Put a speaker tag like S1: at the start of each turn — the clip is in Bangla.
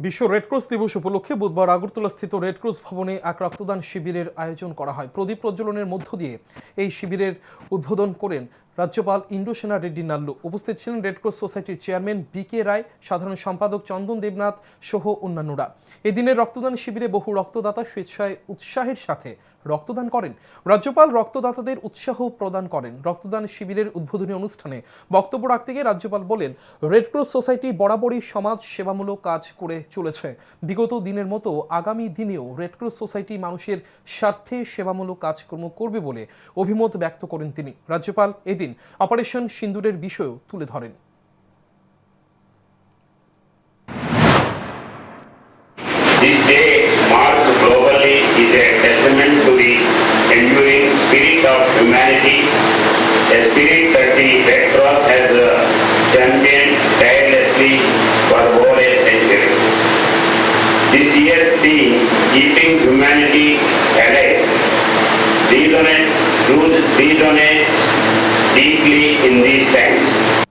S1: বিশ্ব রেডক্রস দিবস উপলক্ষে বুধবার আগরতলা স্থিত রেডক্রস ভবনে এক রক্তদান শিবিরের আয়োজন করা হয়। প্রদীপ প্রজ্বলনের মধ্য দিয়ে এই শিবিরের উদ্বোধন করেন রাজ্যপাল ইন্দ্রসেনা রেড্ডি নাল্লু উপস্থিত ছিলেন রেডক্রস সোসাইটির চেয়ারম্যান বি কে রায়, সাধারণ সম্পাদক চন্দন দেবনাথ সহ অন্যান্যরা। এদিনের রক্তদান শিবিরে বহু রক্তদাতা স্বেচ্ছায় উৎসাহের সাথে রক্তদান করেন। রাজ্যপাল রক্তদাতাদের উৎসাহ প্রদান করেন। রক্তদান শিবিরের উদ্বোধনী অনুষ্ঠানে বক্তব্য রাখতে গিয়ে রাজ্যপাল বলেন রেডক্রস সোসাইটি বরাবরই সমাজ সেবামূলক কাজ করে চলেছে। বিগত দিনের মতো আগামী দিনেও রেডক্রস সোসাইটি মানুষের স্বার্থে সেবামূলক কাজকর্ম করবে বলে অভিমত ব্যক্ত করেন তিনি। রাজ্যপাল এদিন অপারেশন সিন্দুরের বিষয়েও তুলে ধরেন
S2: This day globally is to spirit of humanity, a spirit that the Red Cross has uh, championed for a. This Keeping Humanity deeply in these times.